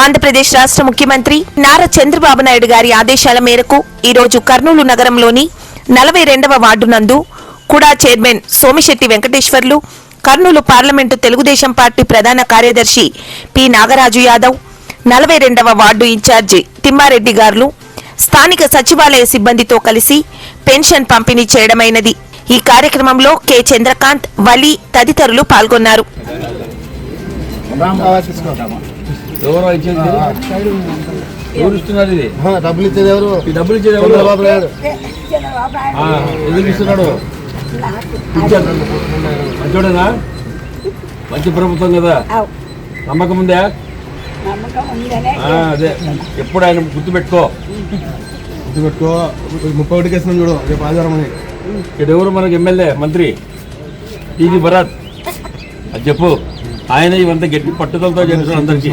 ఆంధ్రప్రదేశ్ రాష్ట్ర ముఖ్యమంత్రి నారా చంద్రబాబు నాయుడు గారి ఆదేశాల మేరకు ఈరోజు కర్నూలు నగరంలోని నలభై రెండవ వార్డు నందు కుడా chairman Somisetty Venkateswarlu Kurnool parliament Telugu Desam party ప్రధాన కార్యదర్శి పి. నాగరాజు యాదవ్ నలభై రెండవ వార్డు ఇన్ఛార్జి తిమ్మారెడ్డి గారు స్థానిక సచివాలయ సిబ్బందితో కలిసి పెన్షన్ పంపిణీ చేయడమైనది. ఈ కార్యక్రమంలో కె. చంద్రకాంత్ వలి తదితరులు పాల్గొన్నారు. ఎవరో ఇచ్చేది? ఎవరు ఇస్తున్నారు ఇది? డబ్బులు ఇచ్చేది ఎవరు? ఈ డబ్బులు ఇచ్చేది ఎవరు? చంద్రబాబు నాయుడు. ఎందుకు ఇస్తున్నాడు? మంచోడేనా? మంచి ప్రభుత్వం కదా. నమ్మకం ఉందా? అదే. ఎప్పుడు ఆయన గుర్తుపెట్టుకో. గుర్తుపెట్టుకో. ముప్పై ఒకటికి వేసినాం చూడు. రేపు ఆధారం అని. ఇక్కడ ఎవరు మనకి ఎమ్మెల్యే? మంత్రి టీజీ భరత్. అది చెప్పు. ఆయన ఇవంతా గట్టి పట్టుదలతో చేస్తున్నారు అందరికీ.